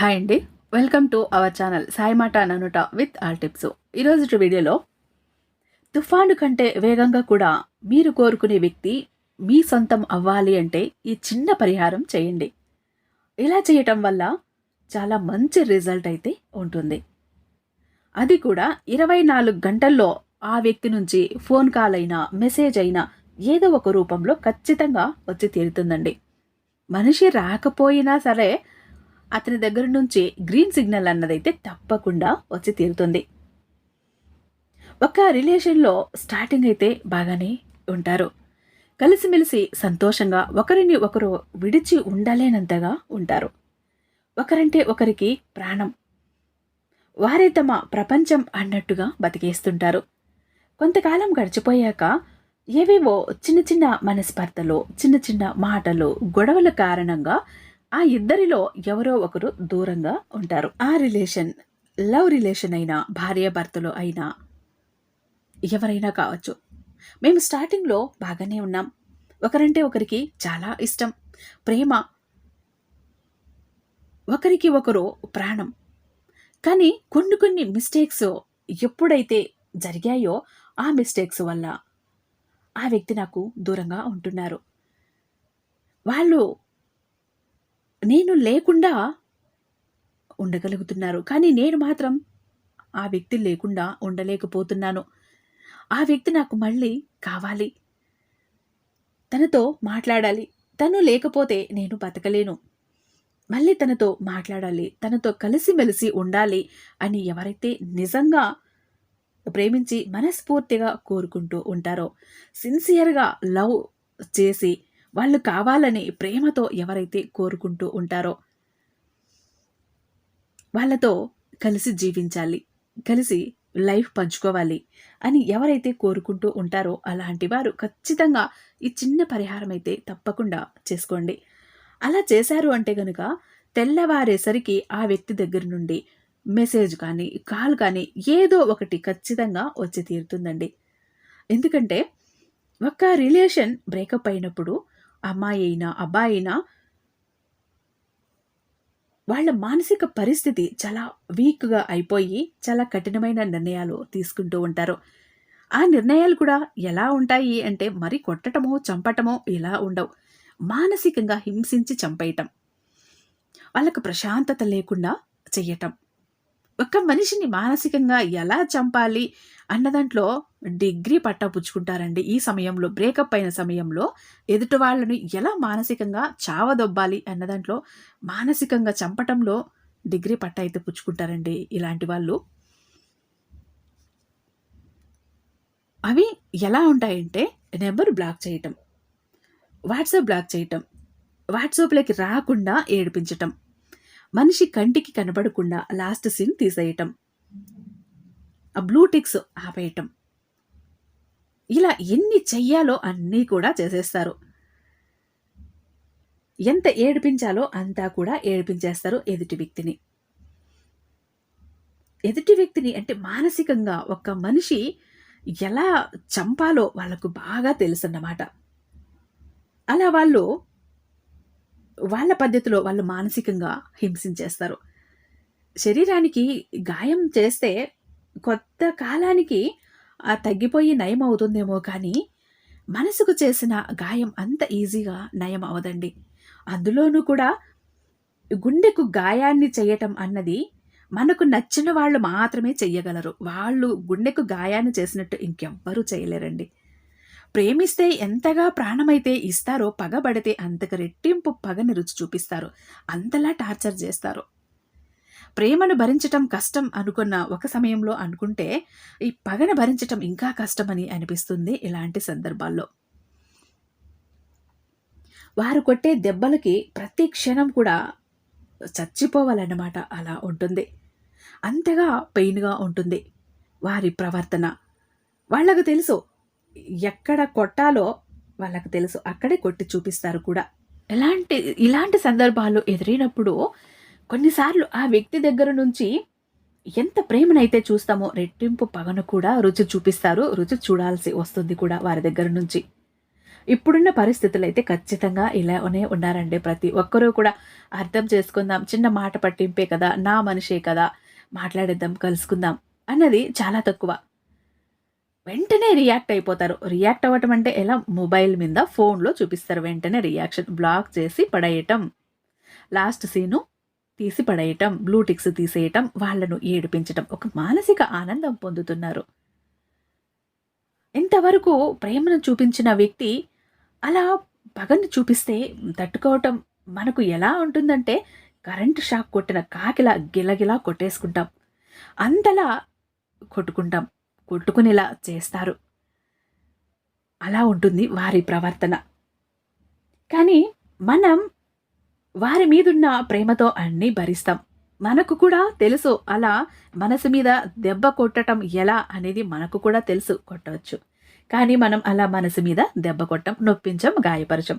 Hi అండి. Welcome to our channel సాయిమాట ననుట with all tips ఈరోజు వీడియోలో తుఫాను కంటే వేగంగా కూడా మీరు కోరుకునే వ్యక్తి మీ సొంతం అవ్వాలి అంటే ఈ చిన్న పరిహారం చేయండి. ఇలా చేయటం వల్ల చాలా మంచి రిజల్ట్ అయితే ఉంటుంది. అది కూడా ఇరవై నాలుగు గంటల్లో ఆ వ్యక్తి నుంచి ఫోన్ కాల్ అయినా మెసేజ్ అయినా ఏదో ఒక రూపంలో ఖచ్చితంగా వచ్చి తీరుతుందండి. మనిషి రాకపోయినా సరే అతని దగ్గర నుంచి గ్రీన్ సిగ్నల్ అన్నదైతే తప్పకుండా వచ్చి తీరుతుంది. ఒక రిలేషన్లో స్టార్టింగ్ అయితే బాగానే ఉంటారు. కలిసిమెలిసి సంతోషంగా ఒకరిని ఒకరు విడిచి ఉండలేనంతగా ఉంటారు. ఒకరంటే ఒకరికి ప్రాణం. వారే తమ ప్రపంచం అన్నట్టుగా బతికేస్తుంటారు. కొంతకాలం గడిచిపోయాక ఏవేవో చిన్న చిన్న మనస్పర్ధలు చిన్న చిన్న మాటలు గొడవల కారణంగా ఆ ఇద్దరిలో ఎవరో ఒకరు దూరంగా ఉంటారు. ఆ రిలేషన్ లవ్ రిలేషన్ అయినా భార్యాభర్తలు అయినా ఎవరైనా కావచ్చు. మేము స్టార్టింగ్లో బాగానే ఉన్నాం. ఒకరంటే ఒకరికి చాలా ఇష్టం. ప్రేమ ఒకరికి ఒకరు ప్రాణం. కానీ కొన్ని కొన్ని మిస్టేక్స్ ఎప్పుడైతే జరిగాయో ఆ మిస్టేక్స్ వల్ల ఆ వ్యక్తి నాకు దూరంగా ఉంటున్నారు. వాళ్ళు నేను లేకుండా ఉండగలుగుతున్నారు. కానీ నేను మాత్రం ఆ వ్యక్తి లేకుండా ఉండలేకపోతున్నాను. ఆ వ్యక్తి నాకు మళ్ళీ కావాలి. తనతో మాట్లాడాలి. తను లేకపోతే నేను బతకలేను. మళ్ళీ తనతో మాట్లాడాలి. తనతో కలిసిమెలిసి ఉండాలి అని ఎవరైతే నిజంగా ప్రేమించి మనస్ఫూర్తిగా కోరుకుంటూ ఉంటారో సిన్సియర్గా లవ్ చేసి వాళ్ళు కావాలని ప్రేమతో ఎవరైతే కోరుకుంటూ ఉంటారో వాళ్ళతో కలిసి జీవించాలి కలిసి లైఫ్ పంచుకోవాలి అని ఎవరైతే కోరుకుంటూ ఉంటారో అలాంటి వారు ఖచ్చితంగా ఈ చిన్న పరిహారం అయితే తప్పకుండా చేసుకోండి. అలా చేశారు అంటే గనుక తెల్లవారేసరికి ఆ వ్యక్తి దగ్గర నుండి మెసేజ్ కానీ కాల్ కానీ ఏదో ఒకటి ఖచ్చితంగా వచ్చి తీరుతుందండి. ఎందుకంటే ఒక రిలేషన్ బ్రేకప్ అయినప్పుడు అమ్మాయి అయినా అబ్బాయి అయినా వాళ్ళ మానసిక పరిస్థితి చాలా వీక్గా అయిపోయి చాలా కఠినమైన నిర్ణయాలు తీసుకుంటూ ఉంటారు. ఆ నిర్ణయాలు కూడా ఎలా ఉంటాయి అంటే మరి కొట్టటమో చంపటమో ఇలా ఉండవు. మానసికంగా హింసించి చంపేయటం. వాళ్ళకు ప్రశాంతత లేకుండా చెయ్యటం. ఒక మనిషిని మానసికంగా ఎలా చంపాలి అన్న దాంట్లో డిగ్రీ పట్టపుచ్చుకుంటారండి. ఈ సమయంలో బ్రేకప్ అయిన సమయంలో ఎదుటి వాళ్ళని ఎలా మానసికంగా చావదొబ్బాలి అన్న దాంట్లో మానసికంగా చంపటంలో డిగ్రీ పట్ట అయితే పుచ్చుకుంటారండి ఇలాంటి వాళ్ళు. అవి ఎలా ఉంటాయంటే నెంబర్ బ్లాక్ చేయటం వాట్సాప్ బ్లాక్ చేయటం వాట్సాప్లోకి రాకుండా ఏడిపించటం. మనిషి కంటికి కనబడకుండా లాస్ట్ సీన్ తీసేయటం. ఆ బ్లూటిక్స్ ఆపేయటం. ఇలా ఎన్ని చెయ్యాలో అన్నీ కూడా చేసేస్తారు. ఎంత ఏడిపించాలో అంతా కూడా ఏడిపించేస్తారు ఎదుటి వ్యక్తిని. ఎదుటి వ్యక్తిని అంటే మానసికంగా ఒక మనిషి ఎలా చంపాలో వాళ్ళకు బాగా తెలుసు అన్నమాట అలా వాళ్ళు వాళ్ళ పద్ధతిలో వాళ్ళు మానసికంగా హింసించేస్తారు. శరీరానికి గాయం చేస్తే కొత్త కాలానికి తగ్గిపోయి నయం అవుతుందేమో కానీ మనసుకు చేసిన గాయం అంత ఈజీగా నయం అవదండి. అందులోనూ కూడా గుండెకు గాయాన్ని చేయటం అన్నది మనకు నచ్చిన వాళ్ళు మాత్రమే చెయ్యగలరు. వాళ్ళు గుండెకు గాయాన్ని చేసినట్టు ఇంకెవ్వరూ చేయలేరండి. ప్రేమిస్తే ఎంతగా ప్రాణమైతే ఇస్తారో పగబడితే అంతకు రెట్టింపు పగని రుచి చూపిస్తారు. అంతలా టార్చర్ చేస్తారు. ప్రేమను భరించటం కష్టం అనుకున్న ఒక సమయంలో అనుకుంటే ఈ పగను భరించటం ఇంకా కష్టమని అనిపిస్తుంది ఇలాంటి సందర్భాల్లో. వారు కొట్టే దెబ్బలకి ప్రతి క్షణం కూడా చచ్చిపోవాలన్నమాట. అలా ఉంటుంది. అంతగా పెయిన్గా ఉంటుంది వారి ప్రవర్తన. వాళ్ళకు తెలుసు ఎక్కడ కొట్టాలో వాళ్ళకు తెలుసు. అక్కడే కొట్టి చూపిస్తారు కూడా. ఎలాంటి ఇలాంటి సందర్భాలు ఎదురైనప్పుడు కొన్నిసార్లు ఆ వ్యక్తి దగ్గర నుంచి ఎంత ప్రేమనైతే చూస్తామో రెట్టింపు పగను కూడా రుచి చూపిస్తారు. రుచి చూడాల్సి వస్తుంది కూడా వారి దగ్గర నుంచి. ఇప్పుడున్న పరిస్థితులు అయితే ఖచ్చితంగా ఇలానే ఉన్నారండి ప్రతి ఒక్కరూ కూడా. అర్థం చేసుకుందాం. చిన్న మాట పట్టింపే కదా. నా మనిషే కదా. మాట్లాడేద్దాం కలుసుకుందాం అన్నది చాలా తక్కువ. వెంటనే రియాక్ట్ అయిపోతారు. రియాక్ట్ అవ్వటం అంటే ఎలా? మొబైల్ మీద ఫోన్లో చూపిస్తారు. వెంటనే రియాక్షన్ బ్లాక్ చేసి పడేయటం. లాస్ట్ సీను తీసి పడేయటం. బ్లూటిక్స్ తీసేయటం. వాళ్ళను ఏడిపించటం. ఒక మానసిక ఆనందం పొందుతున్నారు. ఇంతవరకు ప్రేమను చూపించిన వ్యక్తి అలా పగను చూపిస్తే తట్టుకోవటం మనకు ఎలా ఉంటుందంటే కరెంటు షాక్ కొట్టిన కాకిలా గిలగిలా కొట్టేసుకుంటాం. అంతలా కొట్టుకుంటాం. కొట్టుకునేలా చేస్తారు. అలా ఉంటుంది వారి ప్రవర్తన. కానీ మనం వారి మీదున్న ప్రేమతో అన్నీ భరిస్తాం. మనకు కూడా తెలుసు అలా మనసు మీద దెబ్బ కొట్టడం ఎలా అనేది మనకు కూడా తెలుసు కొట్టవచ్చు కానీ మనం అలా మనసు మీద దెబ్బ కొట్టం నొప్పించం గాయపరచం.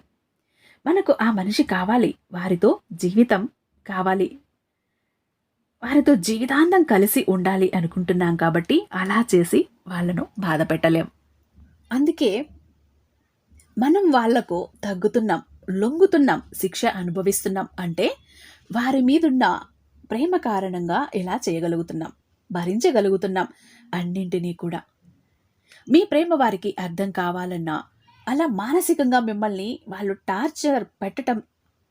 మనకు ఆ మనిషి కావాలి. వారితో జీవితం కావాలి. వారితో జీవితాంతం కలిసి ఉండాలి అనుకుంటున్నాం కాబట్టి అలా చేసి వాళ్ళను బాధ పెట్టలేం అందుకే మనం వాళ్ళకు తగ్గుతున్నాం లొంగుతున్నాం శిక్ష అనుభవిస్తున్నాం అంటే వారి మీదున్న ప్రేమ కారణంగా ఇలా చేయగలుగుతున్నాం భరించగలుగుతున్నాం అన్నింటినీ కూడా. మీ ప్రేమ వారికి అర్థం కావాలన్నా అలా మానసికంగా మిమ్మల్ని వాళ్ళు టార్చర్ పెట్టడం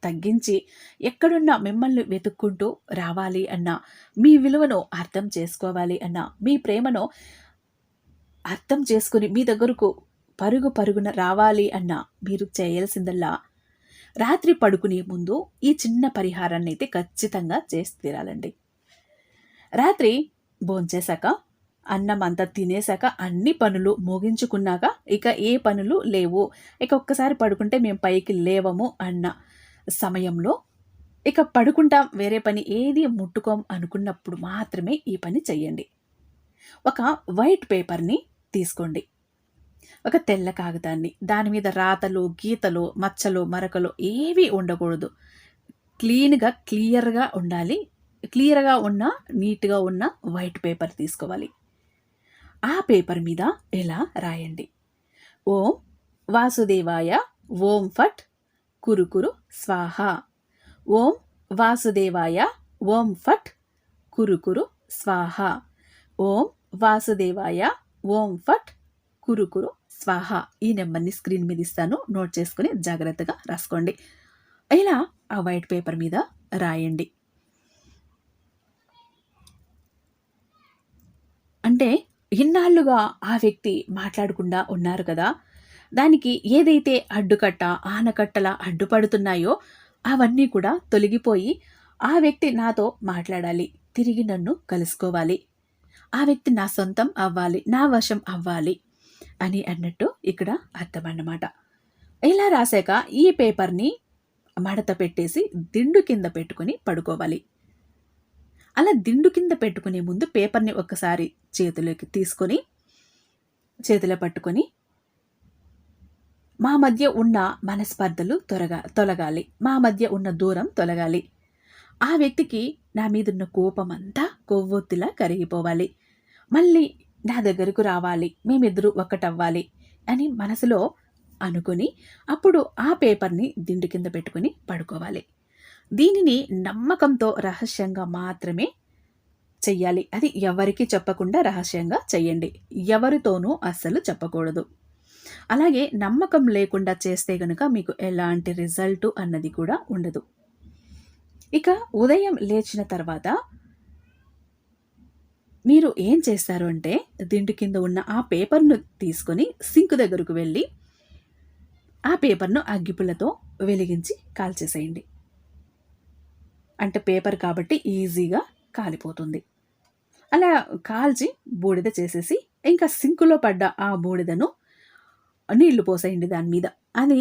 తగ్గించి ఎక్కడున్నా మిమ్మల్ని వెతుక్కుంటూ రావాలి అన్నా మీ విలువను అర్థం చేసుకోవాలి అన్నా మీ ప్రేమను అర్థం చేసుకుని మీ దగ్గరకు పరుగు పరుగున రావాలి అన్నా మీరు చేయాల్సిందల్లా రాత్రి పడుకునే ముందు ఈ చిన్న పరిహారాన్ని అయితే ఖచ్చితంగా చేసి తీరాలండి. రాత్రి భోంచేశాక అన్నం అంతా తినేశాక అన్ని పనులు ముగించుకున్నాక ఇక ఏ పనులు లేవు. ఇక ఒక్కసారి పడుకుంటే మేము పైకి లేవము అన్న సమయంలో ఇక పడుకుంటాం వేరే పని ఏది ముట్టుకోం అనుకున్నప్పుడు మాత్రమే ఈ పని చెయ్యండి. ఒక వైట్ పేపర్ని తీసుకోండి. ఒక తెల్ల కాగితాన్ని దాని మీద రాతలు గీతలు మచ్చలు మరకలు ఏవి ఉండకూడదు. క్లీన్గా క్లియర్గా ఉండాలి. క్లియర్గా ఉన్న నీట్గా ఉన్న వైట్ పేపర్ తీసుకోవాలి. ఆ పేపర్ మీద ఇలా రాయండి? ఓం వాసుదేవాయ ఓం ఫట్ కురుకురు స్వాహ. ఓం వాసుదేవాయ ఓం ఫట్ కురుకురు స్వాహ. ఓం వాసుదేవాయ ఓం ఫట్ కురుకురు స్వాహ. ఈ నెంబర్ని స్క్రీన్ మీద ఇస్తాను నోట్ చేసుకుని జాగ్రత్తగా రాసుకోండి. ఇలా ఆ వైట్ పేపర్ మీద రాయండి. అంటే ఇన్నాళ్ళుగా ఆ వ్యక్తి మాట్లాడకుండా ఉన్నారు కదా దానికి ఏదైతే అడ్డుకట్ట ఆనకట్టల అడ్డుపడుతున్నాయో అవన్నీ కూడా తొలగిపోయి ఆ వ్యక్తి నాతో మాట్లాడాలి. తిరిగి నన్ను కలుసుకోవాలి. ఆ వ్యక్తి నా సొంతం అవ్వాలి నా వశం అవ్వాలి అని అన్నట్టు ఇక్కడ అర్థం అన్నమాట ఇలా రాశాక ఈ పేపర్ని మడత పెట్టేసి దిండు కింద పెట్టుకుని పడుకోవాలి. అలా దిండు కింద పెట్టుకునే ముందు పేపర్ని ఒక్కసారి చేతిలోకి తీసుకొని చేతిలో పట్టుకొని మా మధ్య ఉన్న మనస్పర్ధలు తొలగా తొలగాలి. మా మధ్య ఉన్న దూరం తొలగాలి. ఆ వ్యక్తికి నా మీదున్న కోపం అంతా కొవ్వొత్తిలా కరిగిపోవాలి. మళ్ళీ నా దగ్గరకు రావాలి. మేమిద్దరూ ఒక్కటవ్వాలి అని మనసులో అనుకుని అప్పుడు ఆ పేపర్ని దిండు కింద పెట్టుకుని పడుకోవాలి. దీనిని నమ్మకంతో రహస్యంగా మాత్రమే చెయ్యాలి. అది ఎవరికీ చెప్పకుండా రహస్యంగా చెయ్యండి. ఎవరితోనూ అస్సలు చెప్పకూడదు. అలాగే నమ్మకం లేకుండా చేస్తే గనుక మీకు ఎలాంటి రిజల్ట్ అన్నది కూడా ఉండదు. ఇక ఉదయం లేచిన తర్వాత మీరు ఏం చేస్తారు అంటే దిండు కింద ఉన్న ఆ పేపర్ను తీసుకొని సింక్ దగ్గరకు వెళ్ళి ఆ పేపర్ను అగ్గిపుల్లతో వెలిగించి కాల్చేసేయండి. అంటే పేపర్ కాబట్టి ఈజీగా కాలిపోతుంది. అలా కాల్చి బూడిద చేసేసి ఇంకా సింకులో పడ్డ ఆ బూడిదను నీళ్ళు పోసేయండి దాని మీద అది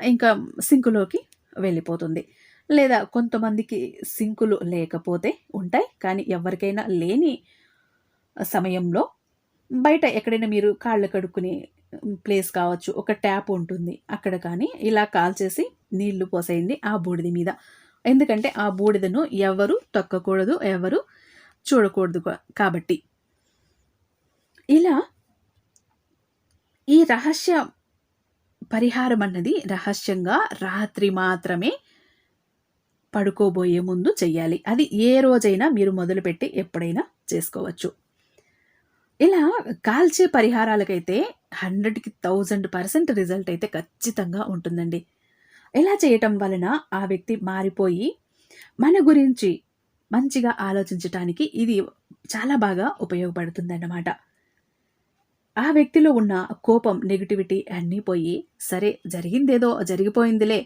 ఇంకా సింకులోకి వెళ్ళిపోతుంది. లేదా కొంతమందికి సింకులు లేకపోతే ఉంటాయి కానీ ఎవరికైనా లేని సమయంలో బయట ఎక్కడైనా మీరు కాళ్ళు కడుక్కునే ప్లేస్ కావచ్చు ఒక ట్యాప్ ఉంటుంది అక్కడ కానీ ఇలా కాల్చేసి నీళ్ళు పోసేయండి ఆ బూడిద మీద. ఎందుకంటే ఆ బూడిదను ఎవరు తొక్కకూడదు ఎవరు చూడకూడదు కాబట్టి. ఇలా ఈ రహస్య పరిహారం అన్నది రహస్యంగా రాత్రి మాత్రమే పడుకోబోయే ముందు చెయ్యాలి. అది ఏ రోజైనా మీరు మొదలుపెట్టి ఎప్పుడైనా చేసుకోవచ్చు. ఇలా కాల్చే పరిహారాలకైతే హండ్రెడ్కి థౌజండ్ పర్సెంట్ రిజల్ట్ అయితే ఖచ్చితంగా ఉంటుందండి. ఇలా చేయటం వలన ఆ వ్యక్తి మారిపోయి మన గురించి మంచిగా ఆలోచించటానికి ఇది చాలా బాగా ఉపయోగపడుతుందన్నమాట. ఆ వ్యక్తిలో ఉన్న కోపం నెగిటివిటీ అన్నీ పోయి సరే జరిగిందేదో జరిగిపోయిందిలే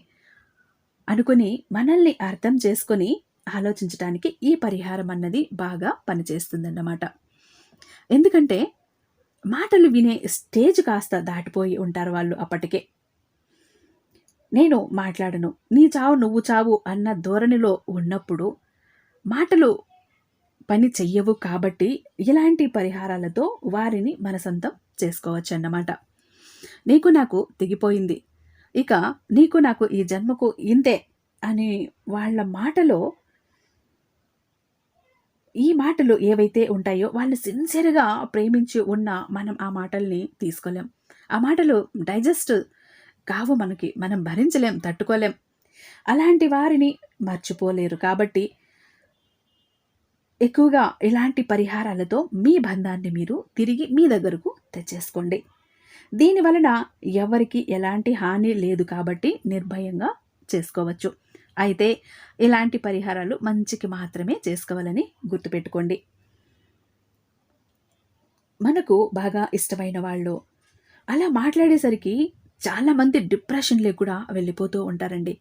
అనుకుని మనల్ని అర్థం చేసుకొని ఆలోచించటానికి ఈ పరిహారం అన్నది బాగా పనిచేస్తుందన్నమాట. ఎందుకంటే మాటలు వినే స్టేజ్ కాస్త దాటిపోయి ఉంటారు వాళ్ళు అప్పటికే. నేను మాట్లాడను నీ చావు నువ్వు చావు అన్న ధోరణిలో ఉన్నప్పుడు మాటలు పని చెయ్యవు కాబట్టి ఇలాంటి పరిహారాలతో వారిని మన సొంతం చేసుకోవచ్చు అన్నమాట నీకు నాకు తెగిపోయింది. ఇక నీకు నాకు ఈ జన్మకు ఇంతే అని వాళ్ళ మాటలో ఈ మాటలు ఏవైతే ఉంటాయో వాళ్ళు సిన్సియర్గా ప్రేమించి ఉన్న మనం ఆ మాటల్ని తీసుకోలేం. ఆ మాటలు డైజెస్ట్ కావు మనకి. మనం భరించలేం తట్టుకోలేం. అలాంటి వారిని మర్చిపోలేరు. కాబట్టి ఎక్కువగా ఇలాంటి పరిహారాలతో మీ బంధాన్ని మీరు తిరిగి మీ దగ్గరకు తెచ్చేసుకోండి. దీని వలన ఎవరికి ఎలాంటి హాని లేదు కాబట్టి నిర్భయంగా చేసుకోవచ్చు. అయితే ఇలాంటి పరిహారాలు మంచికి మాత్రమే చేసుకోవాలని గుర్తుపెట్టుకోండి. మనకు బాగా ఇష్టమైన వాళ్ళు అలా మాట్లాడేసరికి చాలామంది డిప్రెషన్లో కూడా వెళ్ళిపోతూ ఉంటారండి.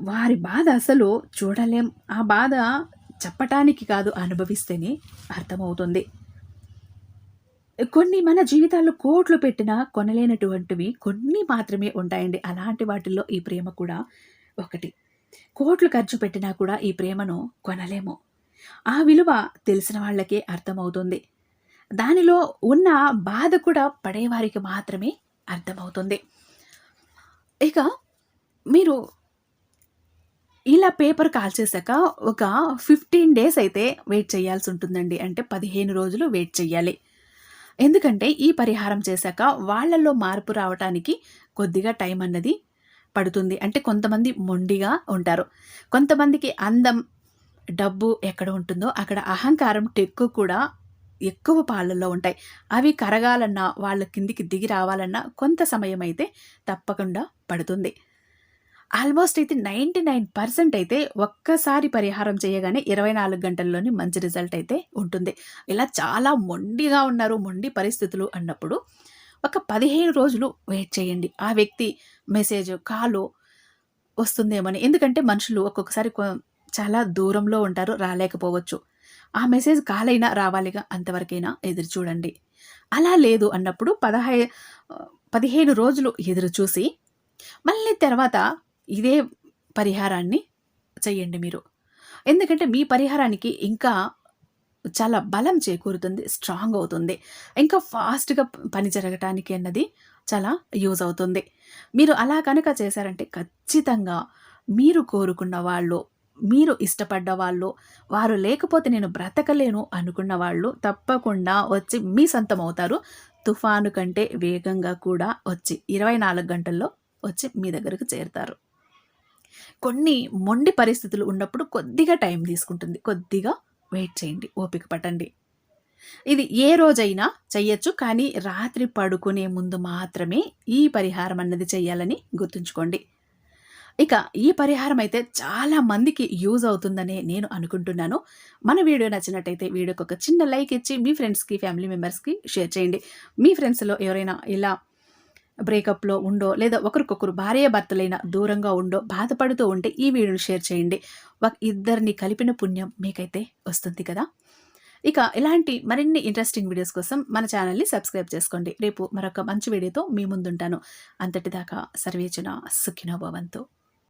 వారి బాధ అసలు చూడలేం. ఆ బాధ చెప్పటానికి కాదు అనుభవిస్తేనే అర్థమవుతుంది. కొన్ని మన జీవితాల్లో కోట్లు పెట్టినా కొనలేనటువంటివి కొన్ని మాత్రమే ఉంటాయండి. అలాంటి వాటిల్లో ఈ ప్రేమ కూడా ఒకటి. కోట్లు ఖర్చు పెట్టినా కూడా ఈ ప్రేమను కొనలేము. ఆ విలువ తెలిసిన వాళ్ళకే అర్థమవుతుంది. దానిలో ఉన్న బాధ కూడా పడేవారికి మాత్రమే అర్థమవుతుంది. ఇక మీరు ఇలా పేపర్ కాల్చేసాక ఒక ఫిఫ్టీన్ డేస్ అయితే వెయిట్ చేయాల్సి ఉంటుందండి. అంటే పదిహేను రోజులు వెయిట్ చేయాలి ఎందుకంటే ఈ పరిహారం చేశాక వాళ్ళల్లో మార్పు రావటానికి కొద్దిగా టైం అన్నది పడుతుంది. అంటే కొంతమంది మొండిగా ఉంటారు. కొంతమందికి అందం డబ్బు ఎక్కడ ఉంటుందో అక్కడ అహంకారం టెక్కు కూడా ఎక్కువ పాలల్లో ఉంటాయి. అవి కరగాలన్నా వాళ్ళ కిందికి దిగి రావాలన్నా కొంత సమయం అయితే తప్పకుండా పడుతుంది. ఆల్మోస్ట్ అయితే నైంటీ నైన్ పర్సెంట్ అయితే ఒక్కసారి పరిహారం చేయగానే ఇరవై నాలుగు గంటల్లోనే మంచి రిజల్ట్ అయితే ఉంటుంది. ఇలా చాలా మొండిగా ఉన్నారు మొండి పరిస్థితులు అన్నప్పుడు ఒక పదిహేను రోజులు వెయిట్ చేయండి. ఆ వ్యక్తి మెసేజ్ కాలు వస్తుందేమని. ఎందుకంటే మనుషులు ఒక్కొక్కసారి చాలా దూరంలో ఉంటారు రాలేకపోవచ్చు. ఆ మెసేజ్ కాలైనా రావాలిగా అంతవరకైనా ఎదురు చూడండి. అలా లేదు అన్నప్పుడు పదహై పదిహేను రోజులు ఎదురు చూసి మళ్ళీ తర్వాత ఇదే పరిహారాన్ని చేయండి మీరు. ఎందుకంటే మీ పరిహారానికి ఇంకా చాలా బలం చేకూరుతుంది స్ట్రాంగ్ అవుతుంది. ఇంకా ఫాస్ట్గా పని జరగటానికి అన్నది చాలా యూజ్ అవుతుంది. మీరు అలా కనుక చేశారంటే ఖచ్చితంగా మీరు కోరుకున్న వాళ్ళు మీరు ఇష్టపడ్డ వాళ్ళు వారు లేకపోతే నేను బ్రతకలేను అనుకున్న వాళ్ళు తప్పకుండా వచ్చి మీ సొంతం అవుతారు. తుఫాను కంటే వేగంగా కూడా వచ్చి ఇరవై నాలుగు గంటల్లో వచ్చి మీ దగ్గరకు చేరుతారు. కొన్ని మొండి పరిస్థితులు ఉన్నప్పుడు కొద్దిగా టైం తీసుకుంటుంది. కొద్దిగా వెయిట్ చేయండి ఓపిక పట్టండి. ఇది ఏ రోజైనా చెయ్యొచ్చు కానీ రాత్రి పడుకునే ముందు మాత్రమే ఈ పరిహారం అన్నది చేయాలని గుర్తుంచుకోండి. ఇక ఈ పరిహారం అయితే చాలా మందికి యూజ్ అవుతుందనే నేను అనుకుంటున్నాను. మన వీడియో నచ్చినట్టయితే వీడియోకి ఒక చిన్న లైక్ ఇచ్చి మీ ఫ్రెండ్స్కి ఫ్యామిలీ మెంబర్స్కి షేర్ చేయండి. మీ ఫ్రెండ్స్లో ఎవరైనా ఇలా బ్రేకప్లో ఉండో లేదా ఒకరికొకరు భార్య భర్తలైన దూరంగా ఉండో బాధపడుతూ ఉంటే ఈ వీడియోని షేర్ చేయండి. ఒక ఇద్దరిని కలిపిన పుణ్యం మీకైతే వస్తుంది కదా? ఇక ఇలాంటి మరిన్ని ఇంట్రెస్టింగ్ వీడియోస్ కోసం మన ఛానల్ని సబ్స్క్రైబ్ చేసుకోండి. రేపు మరొక మంచి వీడియోతో మీ ముందుంటాను. అంతటిదాకా సర్వేచన సుఖినోభవంతో